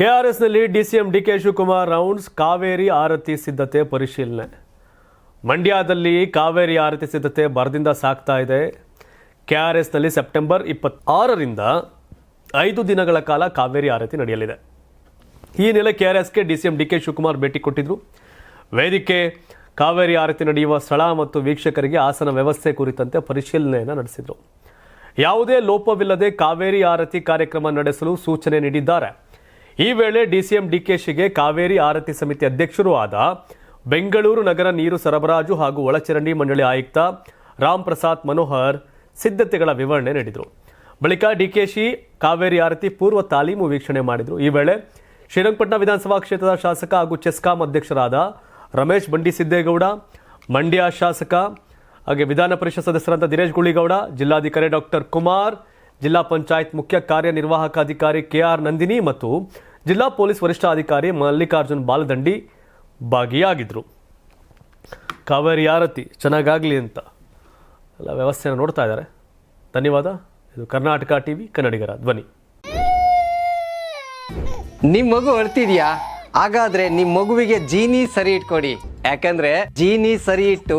ಕೆಆರ್ಎಸ್ನಲ್ಲಿ DCM DK Shivakumar rounds Kaveri ಆರತಿ ಸಿದ್ಧತೆ ಪರಿಶೀಲನೆ. ಮಂಡ್ಯದಲ್ಲಿ ಕಾವೇರಿ ಆರತಿ ಸಿದ್ಧತೆ ಬರದಿಂದ ಸಾಗ್ತಾ ಇದೆ. ಕೆಆರ್ಎಸ್ನಲ್ಲಿ ಸೆಪ್ಟೆಂಬರ್ ಇಪ್ಪತ್ತಾರರಿಂದ ಐದು ದಿನಗಳ ಕಾಲ ಕಾವೇರಿ ಆರತಿ ನಡೆಯಲಿದೆ. ಈ ನೆಲೆ ಕೆಆರ್ಎಸ್ಗೆ ಡಿಸಿಎಂ ಡಿಕೆ ಶಿವಕುಮಾರ್ ಭೇಟಿ ಕೊಟ್ಟಿದ್ದರು ವೇದಿಕೆ ಕಾವೇರಿ ಆರತಿ ನಡೆಯುವ ಸ್ಥಳ ಮತ್ತು ವೀಕ್ಷಕರಿಗೆ ಆಸನ ವ್ಯವಸ್ಥೆ ಕುರಿತಂತೆ ಪರಿಶೀಲನೆಯನ್ನು ನಡೆಸಿದರು. ಯಾವುದೇ ಲೋಪವಿಲ್ಲದೆ ಕಾವೇರಿ ಆರತಿ ಕಾರ್ಯಕ್ರಮ ನಡೆಸಲು ಸೂಚನೆ ನೀಡಿದ್ದಾರೆ. ಈ ವೇಳೆ ಡಿಸಿಎಂ ಡಿಕೆಶಿಗೆ ಕಾವೇರಿ ಆರತಿ ಸಮಿತಿ ಅಧ್ಯಕ್ಷರೂ ಆದ ಬೆಂಗಳೂರು ನಗರ ನೀರು ಸರಬರಾಜು ಹಾಗೂ ಒಳಚರಂಡಿ ಮಂಡಳಿ ಆಯುಕ್ತ ರಾಮ್ ಪ್ರಸಾದ್ ಮನೋಹರ್ ಸಿದ್ಧತೆಗಳ ವಿವರಣೆ ನೀಡಿದರು. ಬಳಿಕ ಡಿಕೆಶಿ ಕಾವೇರಿ ಆರತಿ ಪೂರ್ವ ತಾಲೀಮು ವೀಕ್ಷಣೆ ಮಾಡಿದರು. ಈ ವೇಳೆ ಶ್ರೀರಂಗಪಟ್ಟಣ ವಿಧಾನಸಭಾ ಕ್ಷೇತ್ರದ ಶಾಸಕ ಹಾಗೂ ಚೆಸ್ಕಾಂ ಅಧ್ಯಕ್ಷರಾದ ರಮೇಶ್ ಬಂಡಿ ಸಿದ್ದೇಗೌಡ, ಮಂಡ್ಯ ಶಾಸಕ ಹಾಗೆ ವಿಧಾನ ಪರಿಷತ್ ಸದಸ್ಯರಾದ ದಿನೇಶ್ ಗುಳಿಗೌಡ, ಜಿಲ್ಲಾಧಿಕಾರಿ ಡಾಕ್ಟರ್ ಕುಮಾರ್, ಜಿಲ್ಲಾ ಪಂಚಾಯತ್ ಮುಖ್ಯ ಕಾರ್ಯನಿರ್ವಾಹಕ ಅಧಿಕಾರಿ ಕೆಆರ್ ನಂದಿನಿ ಮತ್ತು ಜಿಲ್ಲಾ ಪೊಲೀಸ್ ವರಿಷ್ಠಾಧಿಕಾರಿ ಮಲ್ಲಿಕಾರ್ಜುನ್ ಬಾಲದಂಡಿ ಭಾಗಿಯಾಗಿದ್ದರು ಕಾವೇರಿ ಆರತಿ ಚೆನ್ನಾಗಾಗಲಿ ಅಂತ ಎಲ್ಲ ವ್ಯವಸ್ಥೆಯನ್ನು ನೋಡ್ತಾ ಇದ್ದಾರೆ. ಧನ್ಯವಾದ. ಇದು ಕರ್ನಾಟಕ ಟಿವಿ, ಕನ್ನಡಿಗರ ಧ್ವನಿ. ನಿಮ್ ಮಗು ಅಳ್ತಿದ್ಯಾ? ಹಾಗಾದ್ರೆ ನಿಮ್ ಮಗುವಿಗೆ ಜೀನಿ ಸರಿ ಇಟ್ಕೊಡಿ. ಯಾಕಂದ್ರೆ ಜೀನಿ ಸರಿ ಇಟ್ಟು